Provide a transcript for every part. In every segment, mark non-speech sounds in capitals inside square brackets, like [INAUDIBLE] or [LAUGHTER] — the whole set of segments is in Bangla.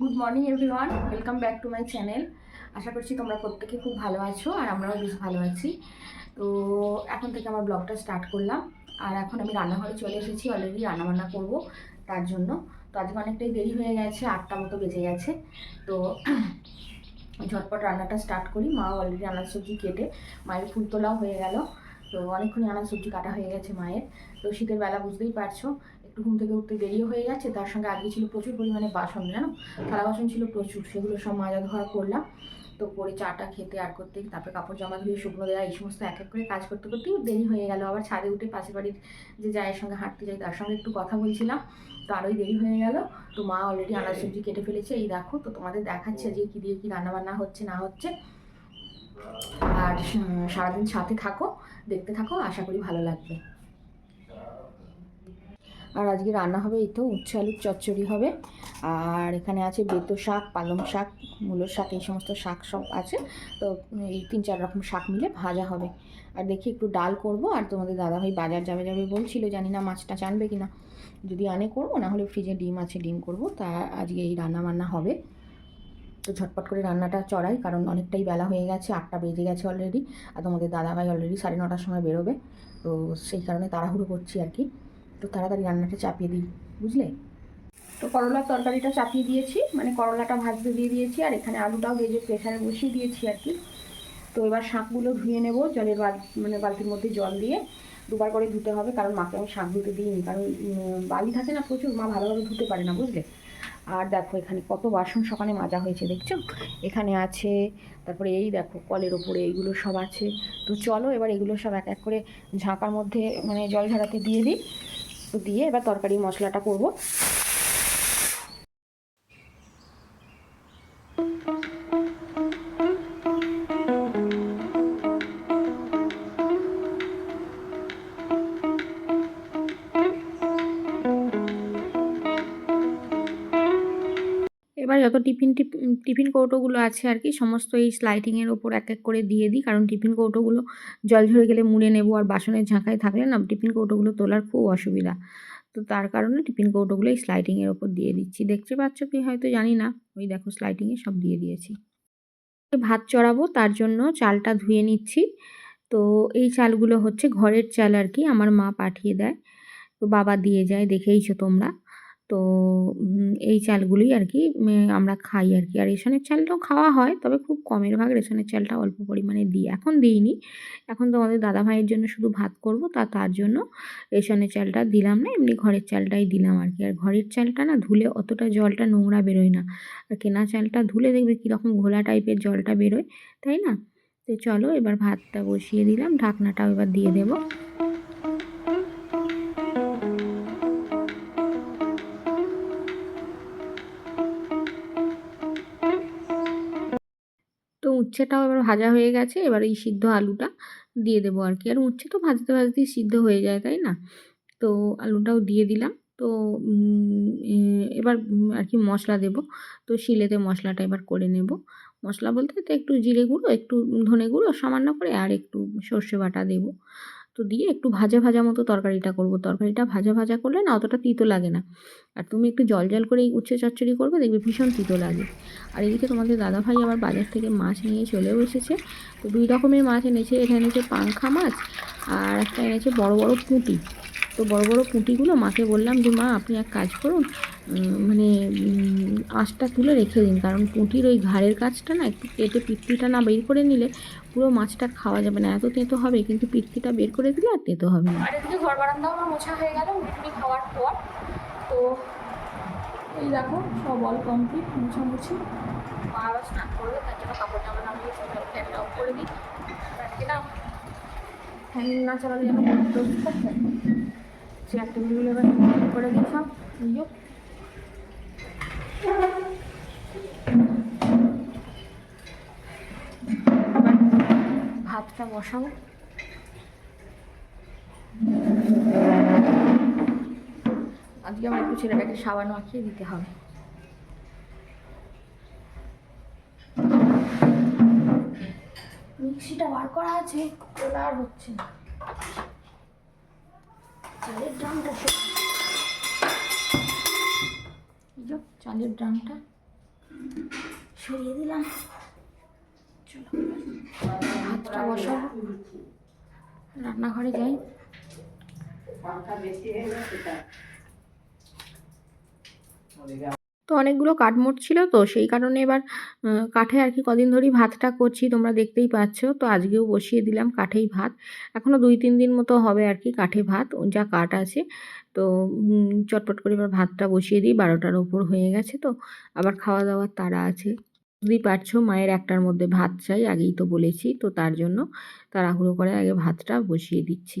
Good morning everyone welcome back to my channel আশা করছি তোমরা প্রত্যেকে খুব ভালো আছো আর আমরাও বেশ ভালো আছি। তো এখন থেকে আমার ব্লগটা স্টার্ট করলাম। আর এখন আমি রান্নাঘরে চলে এসেছি অলরেডি রান্নাবান্না করব তার জন্য। তো আজকে অনেকটাই দেরি হয়ে গেছে, আটটা মতো বেজে গেছে। তো [CLEARS THROAT] ঝটপট রান্নাটা স্টার্ট করি। মা অলরেডি আনাজ সবজি কেটে মায়ের ফুল তোলাও হয়ে গেল। তো অনেকক্ষণ আনাজ সবজি কাটা হয়ে গেছে মায়ের। তো শীতের বেলা বুঝতেই পারছ একটু ঘুম থেকে উঠতে দেরিও হয়ে যাচ্ছে তার সঙ্গে আগে ছিল প্রচুর পরিমাণে বাসন জানো? থালা বাসন ছিল প্রচুর, সেগুলো সব মাজা ধোয়া করলাম। তো করে চাটা খেতে আর করতে, তারপরে কাপড় জামা ধুয়ে, শুকনো দেওয়া এই সমস্ত এক এক করে কাজ করতে করতেই দেরি হয়ে গেল। আবার ছাদে উঠে পাশের বাড়ির যে জায়ের সঙ্গে হাঁটতে যাই, তার সঙ্গে একটু কথা বলছিলাম, তো আরোই দেরি হয়ে গেল। তো মা অলরেডি আনাজ সবজি কেটে ফেলেছে, এই দেখো, তো তোমাদের দেখাচ্ছে যে কী দিয়ে কী রান্নাবান্না হচ্ছে, না হচ্ছে। আর সারাদিন সাথে থাকো, দেখতে থাকো, আশা করি ভালো লাগবে। আর আজকে রান্না হবে এই তো উচ্ছে আলুর চচ্চড়ি হবে। আর এখানে আছে বেতো শাক, পালং শাক, মূলো শাক, এই সমস্ত শাক সব আছে। তো এই তিন চার রকম শাক মিলে ভাজা হবে। আর দেখি একটু ডাল করব আর তোমাদের দাদাভাই বাজার যাবে যাবে বলছিল, জানি না মাছটা আনবে কি না যদি আনে করব, না হলে ফ্রিজে ডিম আছে, ডিম করব। তা আজকে এই রান্না বান্না হবে। তো ঝটপট করে রান্নাটা চড়াই, কারণ অনেকটাই বেলা হয়ে গেছে, আটটা বেজে গেছে অলরেডি আর তোমাদের দাদাভাই অলরেডি সাড়ে নটার সময় বেরোবে। তো সেই কারণে তাড়াহুড়ো করছি আর কি। তো তাড়াতাড়ি রান্নাটা চাপিয়ে দিই, বুঝলে? তো করলার তরকারিটা চাপিয়ে দিয়েছি মানে করলাটা ভাজতে দিয়ে দিয়েছি, আর এখানে আলুটাও ভেজে প্রেশারে বসিয়ে দিয়েছি আর কি। তো এবার শাকগুলো ধুয়ে নেব, জলের বাল মানে বালতির মধ্যে জল দিয়ে। দুবার করে ধুতে হবে, কারণ মাকে আমি শাক ধুতে দিইনি, কারণ বালি থাকে না প্রচুর, মা ভালোভাবে ধুতে পারে না, বুঝলে? আর দেখো এখানে কত বাসন সকালে মাজা হয়েছে, দেখছ? এখানে আছে, তারপরে এই দেখো কলের ওপরে এইগুলো সব আছে। তো চলো এবার এগুলো সব এক এক করে ঝাঁকার মধ্যে মানে জল ঝাড়াতে দিয়ে দিই। দিয়ে এবার তরকারি মশলাটা করব। এবার যত টিফিন টিফিন কৌটোগুলো আছে আর কি, সমস্ত এই স্লাইডিংয়ের ওপর এক এক করে দিয়ে দিই। কারণ টিফিন কৌটোগুলো জল ঝরে গেলে মুড়ে নেব আর বাসনের ঝাঁকায় থাকলে না টিফিন কৌটোগুলো তোলার খুব অসুবিধা। তো তার কারণে টিফিন কৌটোগুলো এই স্লাইডিংয়ের ওপর দিয়ে দিচ্ছি। দেখতে পাচ্ছ কি হয়তো জানি না, ওই দেখো স্লাইডিংয়ে সব দিয়ে দিয়েছি। ভাত চড়াবো, তার জন্য চালটা ধুয়ে নিচ্ছি। তো এই চালগুলো হচ্ছে ঘরের চাল আর কি, আমার মা পাঠিয়ে দেয়। তো বাবা দিয়ে যায়, দেখেইছো তোমরা। তো এই চালগুলোই আর কি আমরা খাই আর কি আর রেশনের চালটাও খাওয়া হয়, তবে খুব কমের ভাগ রেশনের চালটা অল্প পরিমাণে দিই। এখন দিইনি। এখন তো আমাদের দাদা ভাইয়ের জন্য শুধু ভাত করব, তা, তার জন্য রেশনের চালটা দিলাম না, এমনি ঘরের চালটাই দিলাম আর কি আর ঘরের চালটা না ধুলে অতটা জলটা নোংরা বেরোয় না। আর কেনা চালটা ধুলে দেখবে কীরকম ঘোলা টাইপের জলটা বেরোয়, তাই না? তো চলো এবার ভাতটা বসিয়ে দিলাম, ঢাকনাটাও এবার দিয়ে দেবো। উচ্ছেটাও এবার ভাজা হয়ে গেছে, এবার এই সিদ্ধ আলুটা দিয়ে দেবো আর কি। আর উচ্ছে তো ভাজতে ভাজতেই সিদ্ধ হয়ে যায়, তাই না? তো আলুটাও দিয়ে দিলাম। তো এবার আর কি মশলা দেব। তো শিলেতে মশলাটা এবার করে নেব। মশলা বলতে তো একটু জিরে গুঁড়ো, একটু ধনে গুঁড়ো, সামান্য করে, আর একটু সর্ষে বাটা দেব। তো দিয়ে একটু ভাজা ভাজা মতো তরকারিটা করব। তরকারিটা ভাজা ভাজা করলে না অতটা তিতো লাগে না। আর তুমি একটু জল জল করে এই উচ্ছে চচ্চড়ি করবে, দেখবে ভীষণ তিতো লাগে। আর এদিকে তোমাদের দাদাভাই আবার বাজার থেকে মাছ নিয়ে চলেও এসেছে। তো দুই রকমের মাছ এনেছে, এখানে এনেছে পাংখা মাছ আর একটা এনেছে বড় বড় পুঁটি। তো বড় বড় পুঁটিগুলো মাকে বললাম যে, মা, আপনি এক কাজ করুন মানে আঁশটা তুলে রেখে দিন। কারণ পুঁটির ওই ঘাড়ের কাছটা না, একটু কেটে পিত্তিটা না বের করে নিলে পুরো মাছটা খাওয়া যাবে না। এত তেঁতো হবে, কিন্তু পিত্তিটা বের করে দিলে আর তেঁতো হবে না। আর এদিকে ঘর বারান্দাও আমার মোছা হয়ে গেল মুড়ি খাওয়ার পর। তো এই দেখো, সব অল কমপ্লিট মুছামুছি। মা আবার স্নান করবে, তার জন্য কাপড় জামা নামিয়ে ফ্যানটা অফ করে দিই। ফ্যান না চালালে যেন টেবিলগুলো এবার করে দিই ভাতটা বসাবো আজকে আমার একটু ছেলেটাকে সাবান মাখিয়ে দিতে হবে। মিক্সিটা বার করা আছে তোলা আর হচ্ছে না। চালের ড্রামটা চালের ড্রামটা সরিয়ে দিলাম। ভাতটা বসাবো। রান্নাঘরে যাই। তো অনেকগুলো কাঠমোট ছিল তো সেই কারণে এবার কাঠে আর কি কদিন ধরেই ভাতটা করছি, তোমরা দেখতেই পাচ্ছ। তো আজকেও বসিয়ে দিলাম কাঠেই ভাত। এখনও দুই তিন দিন মতো হবে আর কি কাঠে ভাত যা কাঠ আছে। তো চটপট করে এবার ভাতটা বসিয়ে দিই, বারোটার ওপর হয়ে গেছে তো। আবার খাওয়া দাওয়ার তারা আছে। বুঝতেই পারছ, মায়ের একটার মধ্যে ভাত চাই, আগেই তো বলেছি। তো তার জন্য তাড়াহুড়ো করে আগে ভাতটা বসিয়ে দিচ্ছি।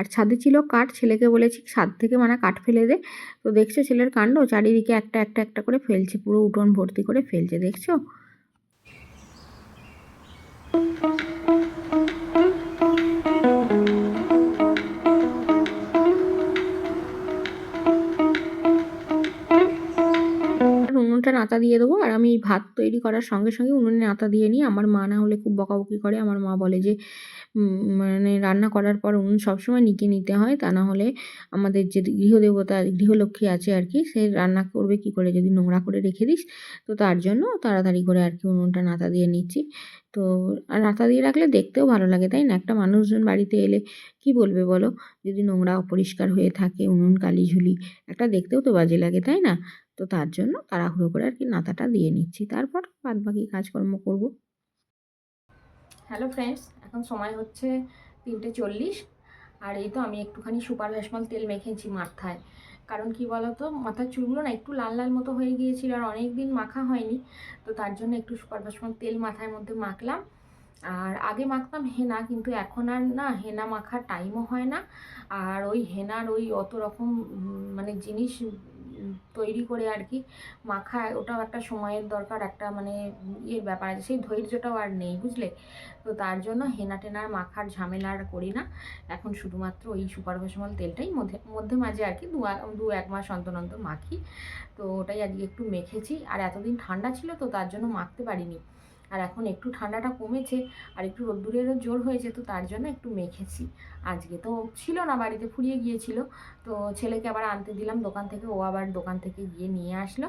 আর ছাদে ছিল কাঠ, ছেলেকে বলেছি, ছাদ থেকে মানে কাঠ ফেলে দে। তো দেখছ ছেলের কাণ্ড? চারিদিকে একটা একটা একটা করে ফেলছে, পুরো উঠোন ভর্তি করে ফেলছে, দেখছ? উনুনটা নাতা দিয়ে দেবো, আর আমি ভাত তৈরি করার সঙ্গে সঙ্গে উনুনে নাতা দিয়ে নিই। আমার মা না হলে খুব বকাবকি করে। আমার মা বলে যে মানে রান্না করার পর উনুন সবসময় নিকে নিতে হয়। তা না হলে আমাদের যে গৃহদেবতা, গৃহলক্ষ্মী আছে আর কি সে রান্না করবে কি করে? যদি নোংরা করে রেখে দিস, তো তার জন্য তাড়াতাড়ি করে আর কি উনুনটা নাতা দিয়ে নিচ্ছি। তো আর নাতা দিয়ে রাখলে দেখতেও ভালো লাগে, তাই না? একটা মানুষজন বাড়িতে এলে কি বলবে বলো? যদি নোংরা অপরিষ্কার হয়ে থাকে, উনুন কালি ঝুলি একটা দেখতেও তো বাজে লাগে, তাই না? তো তার জন্য তাড়াহুড়ো করে আর কি নাতাটা দিয়ে নিচ্ছি। তারপর বাদ বাকি কাজকর্ম করব। হ্যালো ফ্রেন্ডস এখন সময় হচ্ছে তিনটে চল্লিশ। আর এই তো আমি একটুখানি সুপার ভেসমল তেল মেখেছি মাথায়। কারণ কি বলতো, মাথার চুলগুলো না একটু লাল লাল মতো হয়ে গিয়েছিল আর অনেক দিন মাখা হয়নি। তো তার জন্য একটু সুপার ভেসমল তেল মাথার মধ্যে মাখলাম। আর আগে মাখতাম হেনা, কিন্তু এখন আর না, হেনা মাখার টাইমও হয় না। আর ওই হেনার ওই অত রকম মানে জিনিস তৈরি করে আর কি মাখা ওটাও একটা সময়ের দরকার, একটা মানে ইয়ের ব্যাপার আছে। সেই ধৈর্যটাও আর নেই, বুঝলে? তো তার জন্য হেনা টেনার মাখার ঝামেলা আর করি না। এখন শুধুমাত্র ওই সুপার ভেসমল তেলটাই মধ্যে মধ্যে মাঝে আর কি দু এক- মাস অন্তর অন্তর মাখি। তো ওটাই আজকে একটু মেখেছি। আর এতদিন ঠান্ডা ছিল তো তার জন্য মাখতে পারিনি। আর এখন একটু ঠান্ডাটা কমেছে আর একটু রোদ্দুরেরও জোর হয়েছে, তো তার জন্য একটু মেখেছি। আজকে তো ছিল না, বাড়িতে ফুরিয়ে গিয়েছিল। তো ছেলেকে আবার আনতে দিলাম দোকান থেকে, ও আবার দোকান থেকে গিয়ে নিয়ে আসলো।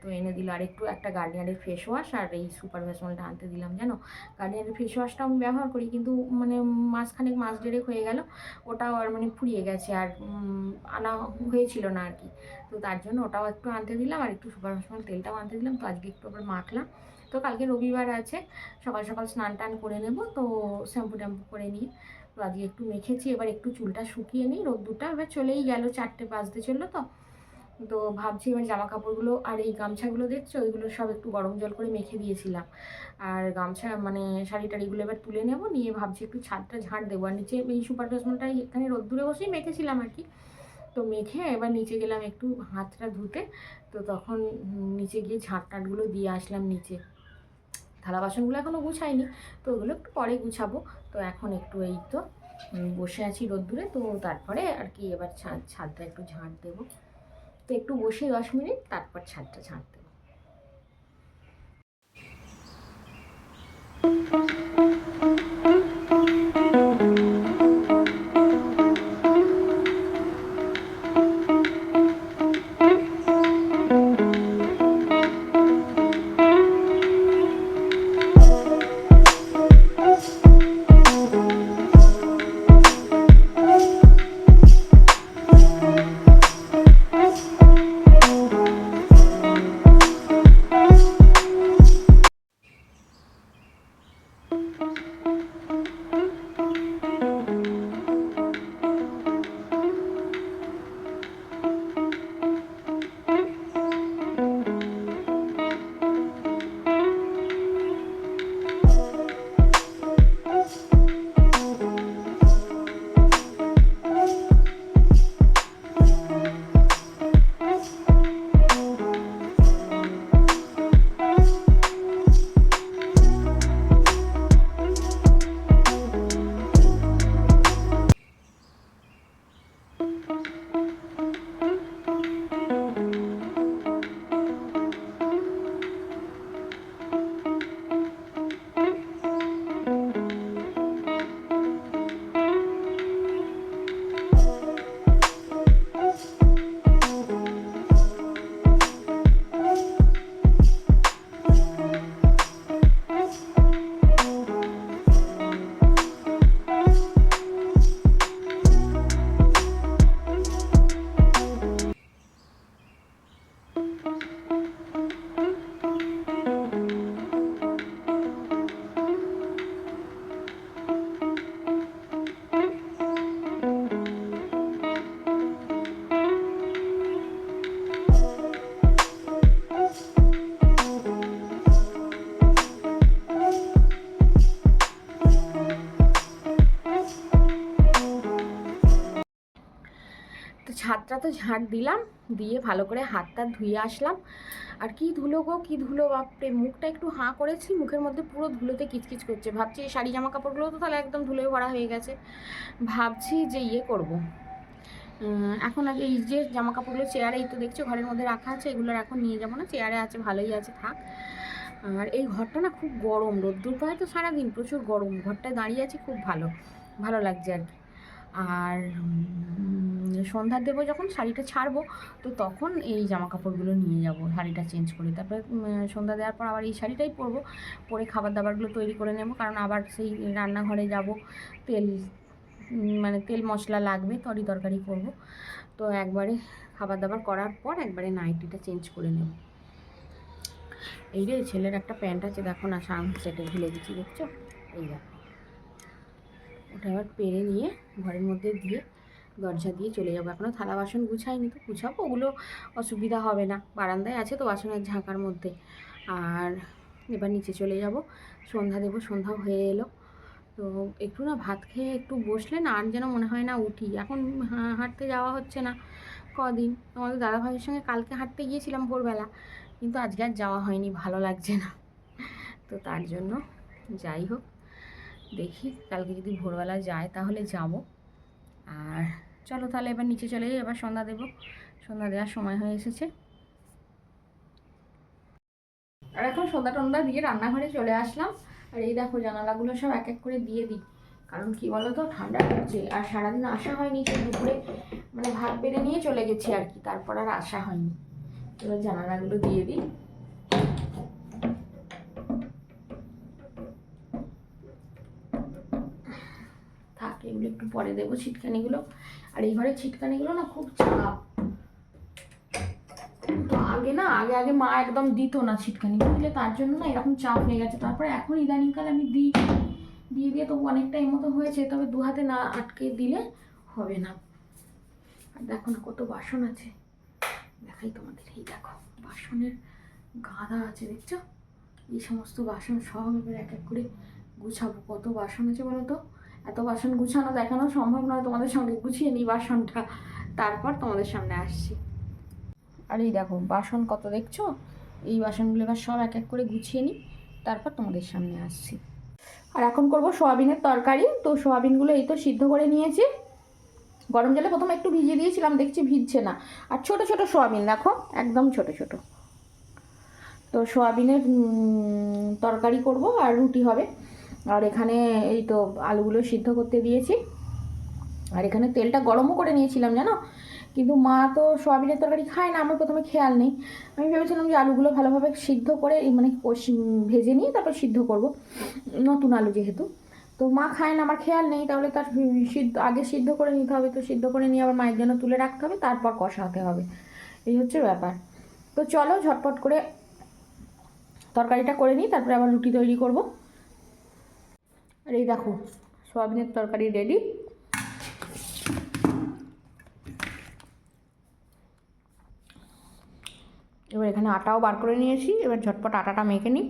তো এনে দিল আর একটু একটা গার্নিয়ারের ফেস ওয়াশ আর এই সুপার ভেসমলটা আনতে দিলাম, জানো? গার্নিয়ারের ফেস ওয়াশটা আমি ব্যবহার করি, কিন্তু মানে মাসখানেক, মাস দেড়েক হয়ে গেল, ওটাও আর মানে ফুরিয়ে গেছে আর আনা হয়েছিল না আর কি। তো তার জন্য ওটাও একটু আনতে দিলাম আর একটু সুপার ভেসমল তেলটাও আনতে দিলাম, তো আজকে একটু আবার মাখলাম। তো কালকে রবিবার আছে। সকাল সকাল স্নান টান করে নেব। তো শ্যাম্পু ট্যাম্পু করে নিয়ে তো আজকে একটু মেখেছি, এবার একটু চুলটা শুকিয়ে নিই, রোদ্দুরটা এবার চলেই গেল, চারটে বাজতে চলল তো। তো ভাবছি এবার জামা কাপড়গুলো আর এই গামছাগুলো দেখছ? ওইগুলো সব একটু গরম জল করে মেখে দিয়েছিলাম। আর গামছা মানে শাড়ি টাড়িগুলো এবার তুলে নেব, নিয়ে ভাবছি একটু ছাদটা ঝাঁট দেবো। আর নিচে এই সুপার ভেসমলটা এখানে রোদ্দুরে বসেই মেখেছিলাম আর কি। তো মেখে এবার নিচে গেলাম একটু হাতটা ধুতে। তো তখন নিচে গিয়ে ঝাঁট টাটগুলো দিয়ে আসলাম নিচে। থালা বাসনগুলো এখনও গুছাইনি, তো ওগুলো একটু পরে গুছাবো। তো এখন একটু এই তো বসে আছি রোদ্দুরে, তো তারপরে আর কি এবার ছাদ, ছাদটা একটু ঝাঁট দেবো। তো একটু বসে দশ মিনিট, তারপর ছাদটা ঝাঁট দেবো তো ঝাঁট দিলাম, দিয়ে ভালো করে হাতটা ধুয়ে আসলাম। আর কি ধুলো গো, কী ধুলো বাপরে, মুখটা একটু হাঁ করেছি, মুখের মধ্যে পুরো ধুলোতে কিচকিচ করছে। ভাবছি এই শাড়ি জামা কাপড়গুলো তো তাহলে একদম ধুলোয় ভরা হয়ে গেছে। ভাবছি যে ইয়ে করব। এখন আগে এই যে জামা কাপড়গুলো চেয়ারেই তো দেখছ ঘরের মধ্যে রাখা আছে এগুলো এখন নিয়ে যাব না, চেয়ারে আছে, ভালোই আছে, থাক। আর এই ঘরটা না খুব গরম, রোদ্দুর পায় তো সারাদিন প্রচুর গরম, ঘরটায় দাঁড়িয়ে আছে, খুব ভালো ভালো লাগছে আর কি। আর সন্ধ্যার দেবো যখন শাড়িটা ছাড়বো, তো তখন এই জামা কাপড়গুলো নিয়ে যাব, শাড়িটা চেঞ্জ করে। তারপরে সন্ধ্যা দেওয়ার পর আবার এই শাড়িটাই পরবো, পরে খাবার দাবারগুলো তৈরি করে নেব, কারণ আবার সেই রান্নাঘরে যাব, তেল মানে তেল মশলা লাগবে, তরি তরকারি করব। তো একবারে খাবার দাবার করার পর একবারে নাইটিটা চেঞ্জ করে নেব। এই রে ছেলের একটা প্যান্ট আছে, দেখো না সাম সেটে ভুলে গেছি, দেখছ? এই দেখো। এবার পেরে নিয়ে ঘরের মধ্যে দিয়ে দরজা দিয়ে চলে যাব। এখনও থালা বাসন গুছাইনি তো গুছাবো, ওগুলো অসুবিধা হবে না। বারান্দায় আছে তো বাসনের ঝাঁকার মধ্যে। আর এবার নিচে চলে যাব। সন্ধ্যা দেবো সন্ধ্যাও হয়ে এলো। তো একটু না ভাত খেয়ে একটু বসলে না, আর যেন মনে হয় না উঠি। এখন হাঁটতে যাওয়া হচ্ছে না কদিন। আমাদের দাদা ভাইয়ের সঙ্গে কালকে হাঁটতে গিয়েছিলাম ভোরবেলা, কিন্তু আজকে আর যাওয়া হয়নি, ভালো লাগছে না। তো তার জন্য যাই হোক। দেখি, কালকে যদি ভোরবেলা যায় তাহলে যাব। আর চলো তাহলে এবার নিচে চলে যাই, এবার সন্ধ্যা দেবো। সন্ধ্যা দেওয়ার সময় হয়ে এসেছে। আর এখন সন্ধ্যা টন্ধ্যা দিয়ে রান্নাঘরে চলে আসলাম। আর এই দেখো জানালাগুলো সব এক এক করে দিয়ে দিই। কারণ কি বলো তো ঠান্ডা হচ্ছে আর সারাদিন আসা হয়নি, সেই দুপুরে মানে ভাত বেড়ে নিয়ে চলে গেছি আর কি। তারপর আর আসা হয়নি। এবার জানালাগুলো দিয়ে দিই থাক এগুলো একটু পরে দেবো ছিটকানিগুলো। আর এই ঘরে ছিটকানিগুলো না খুব চাপ। তো আগে না, আগে আগে মা একদম দিত না ছিটকানি বুঝলে তার জন্য না এরকম চাপ হয়ে গেছে। তারপরে এখন ইদানিংকাল আমি দিই। দিয়ে দিয়ে তবু অনেকটা মতো হয়েছে, তবে দু হাতে না আটকে দিলে হবে না। আর দেখো না কত বাসন আছে। দেখাই তোমাদের, এই দেখো বাসনের গাদা আছে, দেখছ? এই সমস্ত বাসন সব এক এক করে গুছাবো। কত বাসন আছে বলো তো? এত বাসন গুছানো দেখানো সম্ভব নয় তোমাদের সঙ্গে গুছিয়ে নিই বাসনটা। তারপর তোমাদের সামনে আসছি। আর এই দেখো, বাসন কত দেখছ? এই বাসনগুলো এবার সব এক এক করে গুছিয়ে নিই, তারপর তোমাদের সামনে আসছি। আর এখন করব সোয়াবিনের তরকারি। তো সোয়াবিনগুলো এই তো সিদ্ধ করে নিয়েছি। গরম জলে প্রথমে একটু ভিজিয়ে দিয়েছিলাম, দেখছি ভিজছে না। আর ছোট ছোট সোয়াবিন, দেখো, একদম ছোট ছোট। তো সোয়াবিনের তরকারি করব আর রুটি হবে। আর এখানে এই তো আলুগুলো সিদ্ধ করতে দিয়েছি। আর এখানে তেলটা গরমও করে নিয়েছিলাম, জানো? কিন্তু মা তো সোয়াবিনের তরকারি খায় না, আমার প্রথমে খেয়াল নেই। আমি ভেবেছিলাম যে আলুগুলো ভালোভাবে সিদ্ধ করে মানে ভেজে নিয়ে তারপর সিদ্ধ করব, নতুন আলু যেহেতু। তো মা খায় না, আমার খেয়াল নেই, তাহলে তার সিদ্ধ, আগে সিদ্ধ করে নিতে হবে, তো সিদ্ধ করে নিয়ে আবার মায়ের জন্য তুলে রাখতে হবে, তারপর কষাতে হবে। এই হচ্ছে ব্যাপার। তো চলো ঝটপট করে তরকারিটা করে নিই, তারপরে আবার রুটি তৈরি করব। আর এই দেখো, সোয়াবিনের তরকারি রেডি এবার এখানে আটাও বার করে নিয়েছি, এবার ঝটপট আটাটা মেখে নিই।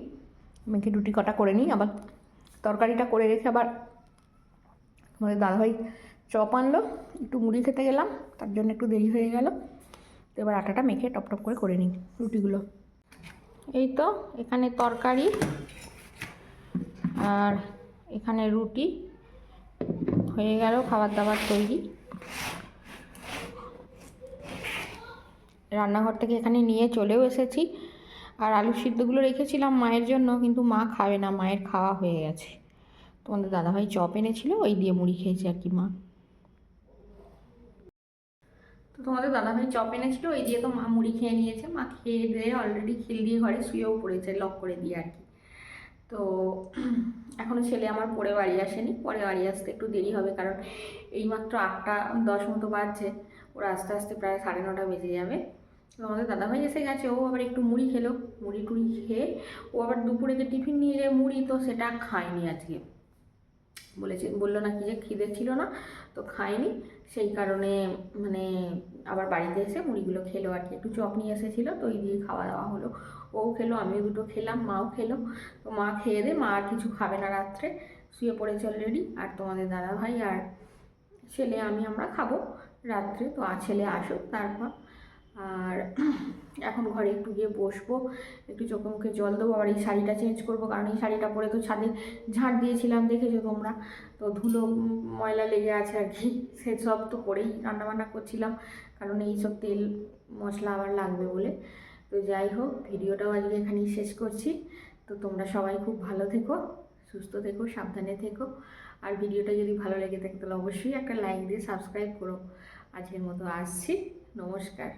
মেখে রুটি কটা করে নিই, আবার তরকারিটা করে রেখে আবার আমাদের দাদাভাই চপ আনলো, একটু মুড়ি খেতে গেলাম, তার জন্য একটু দেরি হয়ে গেল। তো এবার আটাটা মেখে টপ টপ করে করে নিই রুটিগুলো। এই তো, এখানে তরকারি আর এখানে রুটি হয়ে গেল খাবার দাবার তৈরি। রান্নাঘর থেকে এখানে নিয়ে চলেও এসেছি। আর আলু সিদ্ধগুলো রেখেছিলাম মায়ের জন্য, কিন্তু মা খাবে না, মায়ের খাওয়া হয়ে গেছে। তোমাদের দাদাভাই চপ এনেছিল, ওই দিয়ে মুড়ি খেয়েছে আর কি মা। তো তোমাদের দাদাভাই চপ এনেছিল, ওই দিয়ে তো মা মুড়ি খেয়ে নিয়েছে। মা খেয়ে দিয়ে অলরেডি খিল দিয়ে ঘরে শুয়েও পড়েছে লক করে দিয়ে আর কি। তো [CLEARS THROAT] এখনও ছেলে আমার পরে বাড়ি আসেনি, পরে বাড়ি আসতে একটু দেরি হবে কারণ এইমাত্র আটটা দশ মতো বাজছে, ওরা আস্তে আস্তে প্রায় সাড়ে নটা বেজে যাবে। তো আমাদের দাদাভাই এসে গেছে, ও আবার একটু মুড়ি খেলো, মুড়ি টুড়ি খেয়ে ও আবার দুপুরে যে টিফিন নিয়ে যায় মুড়ি, তো সেটা খায়নি আজকে। বলেছে, বলল নাকি যে খিদে ছিল না, তো খায়নি, সেই কারণে মানে আবার বাড়িতে এসে মুড়িগুলো খেলো আর কি। একটু চপ নিয়ে এসেছিল, তো ওই দিয়ে খাওয়া দাওয়া হলো। ও খেলো, আমিও দুটো খেলাম, মাও খেলো। তো মা খেয়ে দে, মা আর কিছু খাবে না রাত্রে। শুয়ে পড়েছে অলরেডি আর তোমাদের দাদা ভাই আর ছেলে আমি আমরা খাব রাত্রে। তো আ ছেলে আসুক তারপর। আর এখন ঘরে একটু গিয়ে বসবো, একটু চোখে মুখে জল দেবো, আবার এই শাড়িটা চেঞ্জ করব। কারণ এই শাড়িটা পরে তো ছাদে ঝাঁট দিয়েছিলাম, দেখেছ তোমরা? তো ধুলো, ময়লা লেগে আছে আর কি। সেসব তো করেই রান্নাবান্না করছিলাম। কারণ এই সব তেল মশলা আবার লাগবে বলে। তো যাই হোক, ভিডিওটাও আজকে এখানেই শেষ করছি। তো তোমরা সবাই খুব ভালো থেকো, সুস্থ থেকো, সাবধানে থেকো। আর ভিডিওটা যদি ভালো লেগে থাকে, তাহলে অবশ্যই একটা লাইক দিয়ে সাবস্ক্রাইব করো। আজকের মতো আসছি। নমস্কার।